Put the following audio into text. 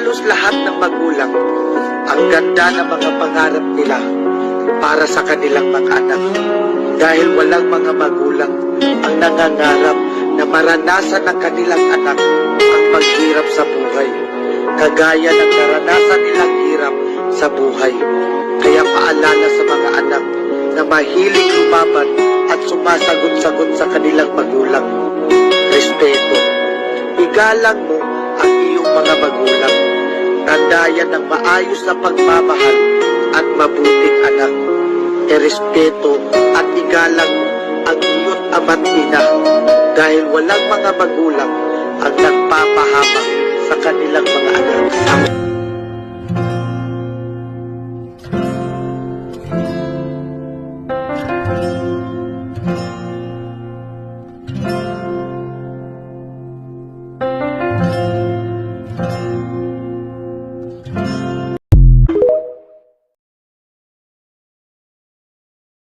halos lahat ng magulang, ang ganda ng mga pangarap nila para sa kanilang mga anak. Dahil walang mga magulang ang nangangarap na maranasan ng kanilang anak ang maghirap sa buhay. Kagaya ng naranasan nilang hirap sa buhay. Kaya paalala sa mga anak na mahilig lumaban at sumasagot-sagot sa kanilang magulang. Respeto. Igalang mo ang iyong mga magulang. Tandayan ng maayos na pagmamahal at mabuting anak. Erespeto at igalang ang iyong ama't ina dahil walang mga magulang ang nagpapahamak sa kanilang mga anak.